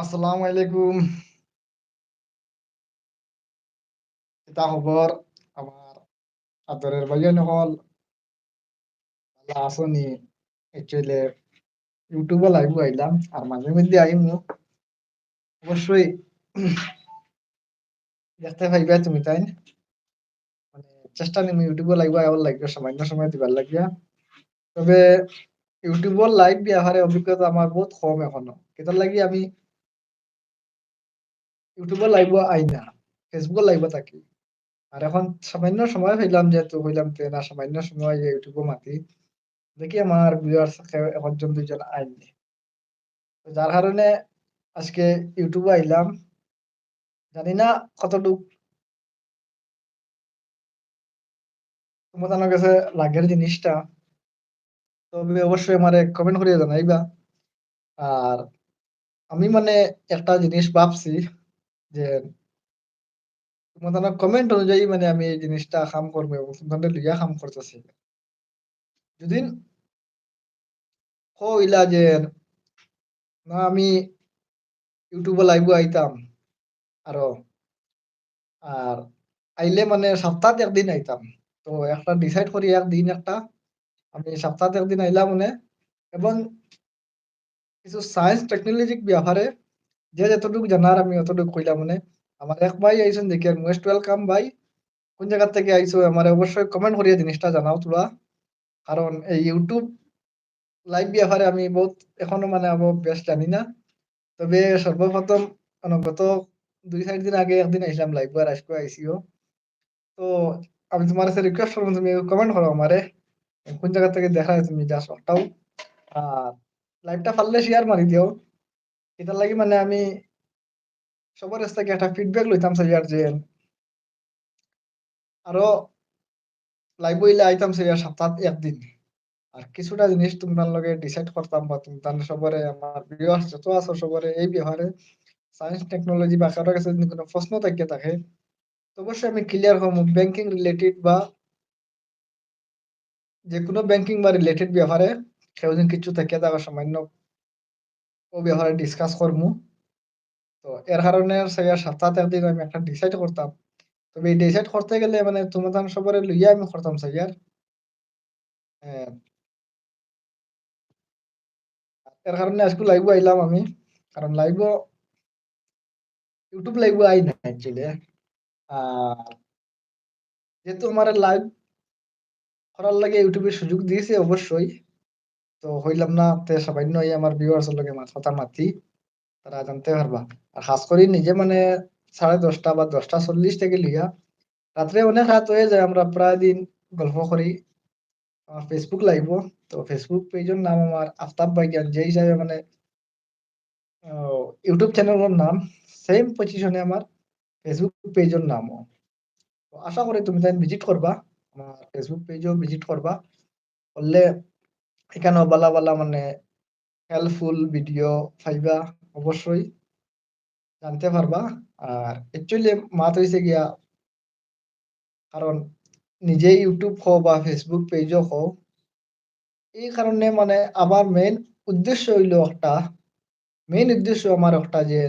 আসসালামু আলাইকুম। কিতা খবর আমার আদরের ভাইয়ান হল ভালো আসনি একচুয়ালি ইউটিউবে লাইভ আইলাম আর মাঝে মধ্যে আইমু। অবশ্যই দেখতে পাইবা তুমি, তাই মানে চেষ্টা নিমু ইউটিউবে লাইভ আইবার লাগবে, সামান্য সময় দিবার লাগিয়া তবে ইউটিউবের লাইভ ব্যবহারে অভিজ্ঞতা আমার বহুত কম এখনও। কেতার লাগি আমি ইউটিউবে লাইভ আই না। ফেসবুকে লাইভ থাকি আর এখন সামান্য সময় হইলাম যেহেতু হইলাম তে না, সামান্য সময় ইউটিউবে মাতি, দেখি আমার ভিউয়ার্স একজন, দুইজন আইনি যার কারণে আজকে ইউটিউবে আইলাম জানি না কতটুক তোমাদের কাছে লাগের জিনিসটা তবে অবশ্যই আমার কমেন্ট করিয়ে জানাইবা। আর আমি মানে একটা জিনিস ভাবছি। যে তোমাদের কমেন্ট অনুযায়ী মানে আমি এই জিনিসটা কাম করব এবং তোমাদের লিয়া কাম করতেছি। যদি কইলা যে না আমি ইউটিউবে লাইভ আইতাম আরও, আর আইলে মানে সপ্তাহে একদিন আইতাম। তো একটা ডিসাইড করি একদিন একটা, আমি সপ্তাহে একদিন আইলাম মানে এবং কিছু সায়েন্স টেকনোলজিক ব্যাপারে যে যতটুকু জানার আমি অতটুকু কইলাম মানে আমার এক ভাই আইসেন দেখি মোস্ট ওয়েলকাম ভাই। কোন জায়গা থেকে আইসো আমার অবশ্যই কমেন্ট করিয়ে জিনিসটা জানাও তোরা কারণ এই ইউটিউব লাইভ ব্যাপারে আমি বহুত এখনও মানে আমার বেশ জানি না। তবে সর্বপ্রথম গত দুই চার দিন আগে একদিন আইসলাম লাইভ আর আজকে আইসিও তো আমি তোমার কাছে রিকোয়েস্ট করব তুমি কমেন্ট করো আমারে। কোন জায়গা থেকে দেখা তুমি যা সবটাও আর লাইভটা পারলে শেয়ার মারি দিও। এটার লাগি মানে আমি সবার কাছ থেকে একটা ফিডব্যাক লইতাম স্যার যে আরও লাইভ হইলে আইতাম স্যার সপ্তাহ একদিন আর কিছুটা জিনিস তোমার লগে ডিসাইড করতাম বা তুমি সবারে, আমার ভিউয়ার্স যত আছো সবারে, এই ব্যাপারে সায়েন্স টেকনোলজি বা কারোর কাছে যদি কোনো প্রশ্ন থাকে থাকে অবশ্যই আমি ক্লিয়ার হম। ব্যাংকিং রিলেটেড বা যে কোনো ব্যাংকিং বা রিলেটেড ব্যাপারে কেউ কিছু থাকে, তার সামান্য ব্যাপারে ডিসকাস করব তো এর কারণে সপ্তাহে একদিন আমি একটা ডিসাইড করতাম তবে এই ডিসাইড করতে গেলে মানে তোমাদের সবার লইয়া আমি করতাম স্যার এর কারণে আজকে লাইভ আইলাম আমি কারণ লাইভ ইউটিউব লাইভ আই না অ্যাকচুয়ালি আর যেহেতু আমার লাইভ করার লাগে ইউটিউবে সুযোগ দিয়েছে অবশ্যই তো হইলাম না, তে সবাই নয় আমার ভিউয়ার্স লগে কথা মাতি তারা জানতে পারবা আর খাস করি নিজে মানে সাড়ে দশটা বা দশটা চল্লিশ থেকে লিয়া রাত্রে অনেক রাত হয়ে যায়, আমরা প্রায় দিন গল্প করি আমার ফেসবুক লাইভ তো ফেসবুক পেজের নাম আমার আফতাব বাইজ্ঞান যে হিসাবে মানে ইউটিউব চ্যানেলের নাম সেম পজিশনে আমার ফেসবুক পেজের নামও তো আশা করি তুমি তাই ভিজিট করবা আমার ফেসবুক পেজও ভিজিট করবা করলে এখানেও বালা বালা মানে হেল্পফুল ভিডিও পাইবা অবশ্যই জানতে পারবা। আর অ্যাকচুয়ালি মাত হয়েছে গিয়া, কারণ নিজে ইউটিউব হো বা ফেসবুক পেজও হো এই কারণে মানে আমার মেইন উদ্দেশ্য হইল একটা মেইন উদ্দেশ্য আমার একটা যে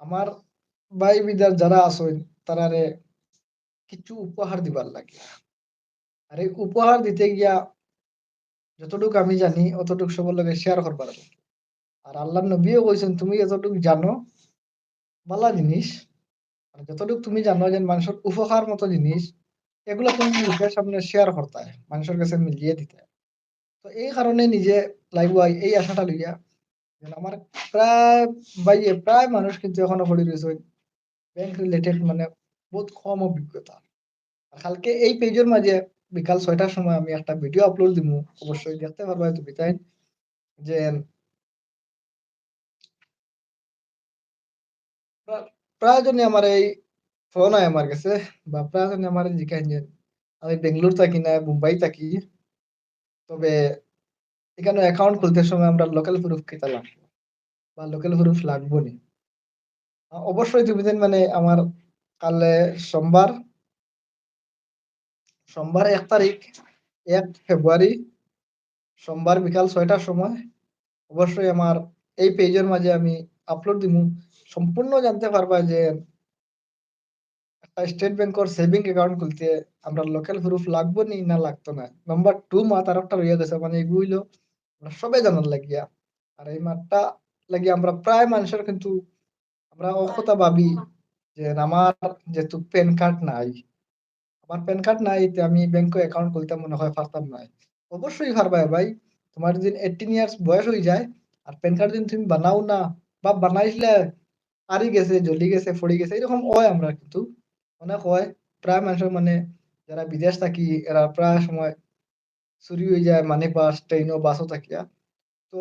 আমার ভাই বিদার যারা আছেন, তারারে কিছু উপহার দিবার লাগে। আর এই উপহার দিতে গিয়া যতটুকু আমি জানি, অতটুকু সবার লগে শেয়ার করবার আর আল্লাহ নবীও কইছেন, তুমি যতটুকু জানো, বালা জিনিস যতটুকু তুমি জানো যে মানুষের উপকার মতো জিনিস, এগুলো তুমি সামনে শেয়ার করতে মানুষের কাছে মিলিয়ে দিতে তো এই কারণে নিজে লাইভ এই আশাটা লইয়া আমার প্রায় বাইয়ে প্রায় মানুষ কিন্তু এখনও পড়ে রয়েছে ব্যাংক রিলেটেড মানে বহুত কম অভিজ্ঞতা। কালকে এই পেজের মাঝে বিকাল ছয়টার সময় আমি একটা ভিডিও আপলোড দিব অবশ্যই দেখতে পারবা তুমি, তাই যে প্রায়জনে আমার এই ফোন হয় আমার কাছে, বা প্রায়জনে আমার জিজ্ঞাসা যে আমি বেঙ্গলোর থাকি না, মুম্বাই থাকি। তবে এখানে অ্যাকাউন্ট খুলতে সময় আমরা লোকাল প্রুফ খেতে লাগবো বা লোকাল প্রুফ লাগবো নি। অবশ্যই তুমি মানে আমার কালে সোমবার সোমবার এক তারিখ, এক ফেব্রুয়ারি, সোমবার বিকাল ছয়টার সময়। অবশ্যই আমার এই পেজের মাঝে আমি আপলোড দিমু। সম্পূর্ণ জানতে পারবা যে স্টেট ব্যাংকর সেভিং অ্যাকাউন্ট খুলতে আমরা লোকাল প্রুফ লাগবো নি না লাগতো না। নাম্বার টু মাত আর একটা রইয়া গেছে মানে এগুলো আমরা সবাই জানার লাগিয়া। আর এই মাঠটা লাগি আমরা প্রায় মানুষের কিন্তু আমরা অকথা ভাবি যে আমার যেহেতু প্যান কার্ড নাই আমার প্যান কার্ড নাই, তে আমি ব্যাংকে অ্যাকাউন্ট খুলতে মনে হয় পারতাম না। অবশ্যই পারবা ভাই। তোমার যদি এইটিন ইয়ার্স বয়স হয়ে যায়, আর প্যান কার্ড যদি তুমি বানাও না, বা বানাইছিলে হারি গেছে, জ্বলি গেছে ফড়ি গেছে, এরকম হয় আমরা কিন্তু। অনেক হয়। প্রায় মানুষের মানে যারা বিদেশ থাকি, এরা প্রায় সময় চুরি হয়ে যায় মানে বাস ট্রেনও বাসও থাকিয়া। তো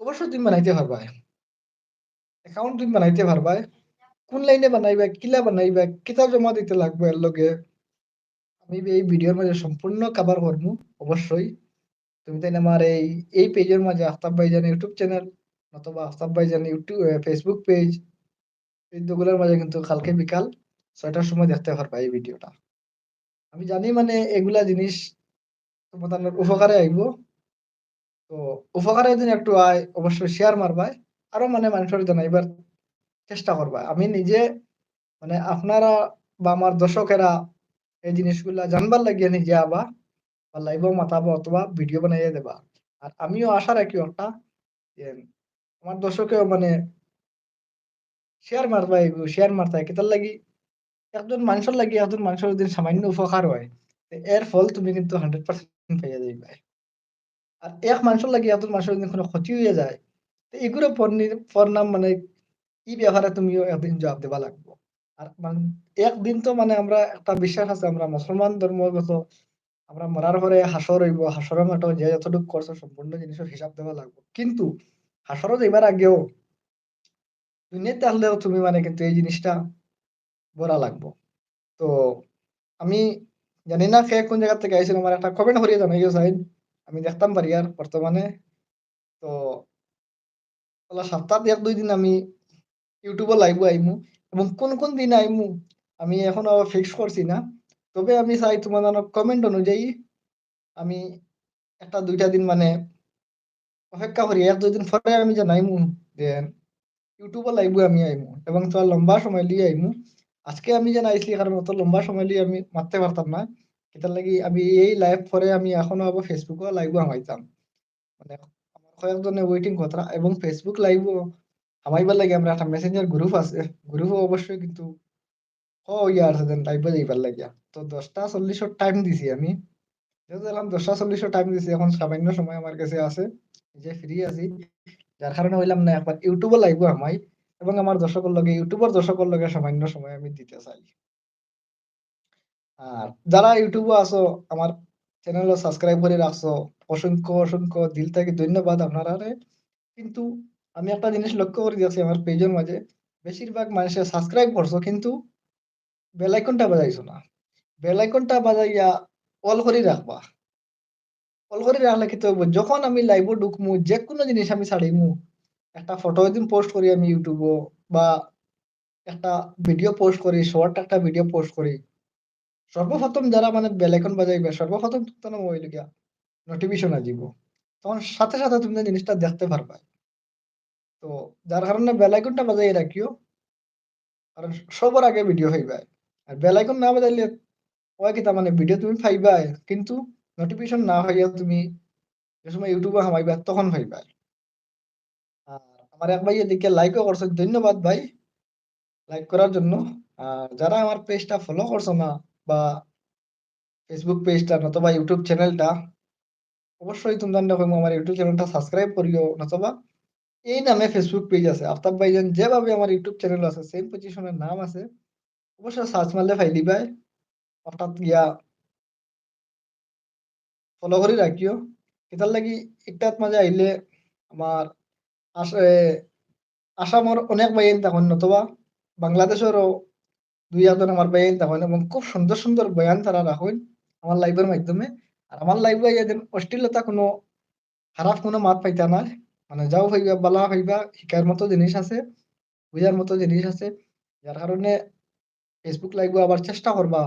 অবশ্যই তুমি বানাইতে পারবা অ্যাকাউন্ট তুমি বানাইতে পারবা কোন লাইনে বানাইবা, কিলা বানাইবা কিতা জমা দিতে লাগবে এর লগে? আমি এই ভিডিওর মাঝে সম্পূর্ণ কভার করব অবশ্যই। তুমি তাই আমার এই এই পেজের মাঝে আফতাব ভাইজান ইউটিউব চ্যানেল অথবা আফতাব ভাইজান ইউটিউব ফেসবুক পেজ এই দুগুলোর মাঝে কিন্তু কালকে বিকাল ছয়টার সময় দেখতে পারবা এই ভিডিওটা। আমি জানি মানে এগুলা জিনিস তোমাদের উপকারে আইব। তো উপকারে যদি একটু আয়, অবশ্যই শেয়ার মারবাই আরও মানে মানুষের জানাইবার চেষ্টা করবা। আমি নিজে মানে আপনারা বা আমার দর্শকেরা এই জিনিসগুলা জানবার লাগিয়ে নিজে আবা বা লাইভও মাতাবো অথবা ভিডিও বানাইয়ে দেবা। আর আমিও আশা রাখি একটা আমার দর্শকেও মানে শেয়ার মারবা এগুলো শেয়ার মারতে হয়। কেতার লাগি একজন মানুষের লাগি একজন মানুষের যদি সামান্য উপকার হয় এর ফল তুমি কিন্তু হান্ড্রেড পার্সেন্ট পাইয়া যাইবা। আর এক মানুষের লাগি একজন মানুষের যদি কোনো ক্ষতি হয়ে যায় এগুলো নাম মানে কি ব্যাপারে তুমিও একদিন জবাব দেবা লাগবো। আর মানে একদিন তো মানে আমরা একটা বিশ্বাস আছে, আমরা মুসলমান ধর্মগত, আমরা মরার পরে হাসর হইব, হাসরের মাঠে যে যতটুকু করছ সম্পূর্ণ জিনিসের হিসাব দেওয়া লাগবে। কিন্তু হাসরও যাইবার আগেও দুনিয়াতে আসলেও তুমি মানে কিন্তু এই জিনিসটা বলা লাগবো। তো আমি জানি না কে কোন জায়গা থেকে আইছিল আমার একটা কমেন্ট করিয়ে জানাই সাইড আমি দেখতাম পারি আর বর্তমানে। তো সপ্তাহ এক দুই দিন আমি ইউটিউবে লাইভ আইমু এবং কোন কোন দিন আইমু আমি এখন ফিক্স করছি না। তবে আমি চাই তোমার কমেন্ট অনুযায়ী আমি একটা দুইটা দিন মানে অপেক্ষা করি। এক দুই দিন পরে আমি জানাইমু যে ইউটিউবে লাইভ আমি আইমু এবং তোমার লম্বা সময় লিয়ে আইমু। আজকে আমি আইসি কারণ অত লম্বা সময় লিয়ে আমি মারতে পারতাম না। এটার লাগি আমি এই লাইভ পরে আমি এখনও আবার ফেসবুকে লাইভও হামাইতাম মানে আমার কয়েকজনে ওয়েটিং কথা এবং ফেসবুক লাইভও হামাইবার লাগে আমরা একটা মেসেঞ্জার গ্রুপ আছে গ্রুপও অবশ্যই কিন্তু ইয়ার সেদিন লাইভে যাইবার লাগিয়া। তো দশটা চল্লিশের টাইম দিছি আমি। যেহেতু দশটা চল্লিশের টাইম দিছি, এখন সামান্য সময় আমার কাছে আছে যে ফ্রি আছি। যার কারণে হইলাম না একবার ইউটিউবে লাইভও হামাই এবং আমার দর্শকের লগে ইউটিউবের দর্শকের লগে সামান্য সময় আমি দিতে চাই। আর যারা ইউটিউবে আসো আমার চ্যানেল সাবস্ক্রাইব করে রাখছো, অসংখ্য অসংখ্য দিল থেকে ধন্যবাদ আপনারা কিন্তু আমি একটা জিনিস লক্ষ্য করে দিয়েছি আমার পেজের মাঝে বেশিরভাগ মানুষে সাবস্ক্রাইব করছ, কিন্তু বেলাইকনটা বাজাইছো না। বেলাইকনটা বাজাইয়া অল করে রাখবা। অল করে রাখলে কি যখন আমি লাইভে ঢুকমু যে কোনো জিনিস আমি ছাড়িমু, একটা ফটো দিন পোস্ট করি আমি ইউটিউবে বা একটা ভিডিও পোস্ট করি শর্ট একটা ভিডিও পোস্ট করি, সর্বপ্রথম যারা মানে বেলাইকন বাজাইবে, সর্বপ্রথম ওই গিয়া নোটিফিকেশন আসিব। তখন সাথে সাথে তুমি জিনিসটা দেখতে পারবা। তো যার কারণে বেলাইকনটা বাজাই রাখিও। কারণ সবার আগে ভিডিও হইবা। আর বেলাইকন না বাজাইলে ওই কি মানে ভিডিও তুমি পাইবা, কিন্তু নোটিফিকেশন না হইয়া তুমি যে সময় ইউটিউবে হামাইবা তখন পাইবা আর আমার এক ভাই এদিকে লাইকও করছে, ধন্যবাদ ভাই। লাইক করার জন্য। যারা আমার পেজটা ফলো করছ না, বা ফেসবুক পেজটা নতুবা ইউটিউব চ্যানেলটা অবশ্যই তোমরা আমার ইউটিউব চ্যানেলটা সাবস্ক্রাইব করিও, নতুবা এই নামে ফেসবুক পেজ আছে। আফতাব ভাইজান যেভাবে আমার ইউটিউব চ্যানেল আছে সেম পজিশনের নাম আছে। অবশ্যই সার্চ মারলে ফাইলি পাই অর্থাৎ গিয়া ফলো করে, রাখিও। এটার লাগি একটাত মাঝে আইলে আমার আসামর অনেক বাইন তখন নতুবা বাংলাদেশেরও দুই একজন আমার বাইন তখন এবং খুব সুন্দর সুন্দর বয়ান তারা রাখেন আমার লাইভের মাধ্যমে। আর আমার লাইভে এদিন অশ্লীলতা কোনো, খারাপ কোনো মাত পাইতা না মানে যাও হইবা, বালা হইবা, শিকার মতো জিনিস আছে, বুঝার মতো জিনিস আছে। যার কারণে ফেসবুক লাইভও আবার চেষ্টা করবা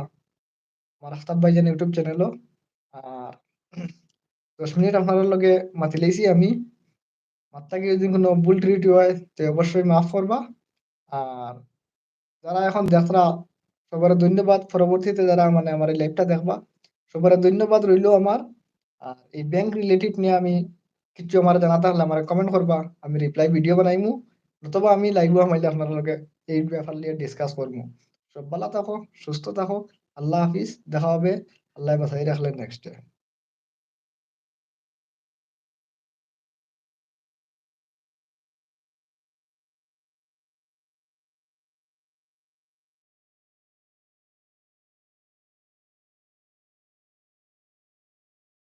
আমার আফতাব ভাইজান ইউটিউব চ্যানেলও আর দশ মিনিট আপনার লগে মাতি লাইছি আমি। মাত্রাকে যদি কোনো ভুল ত্রুটি হয়, তো অবশ্যই মাফ করবা। আর যারা এখন দেখরা সবার ধন্যবাদ। পরবর্তীতে যারা মানে আমার এই লাইভটা দেখবা সবার ধন্যবাদ রইল আমার। আর এই ব্যাংক রিলেটেড নিয়ে আমি কিছু আমার জানা থাকলে আমার কমেন্ট করবা আমি রিপ্লাই ভিডিও বানাইমু। অথবা আমি লাইভ মাইলে আপনার লগে এই ব্যাপার নিয়ে ডিসকাস করব সব ভালো থাকো সুস্থ থাকো আল্লাহ হাফিজ, দেখা হবে। আল্লাহ বাসাই রাখলেন নেক্সট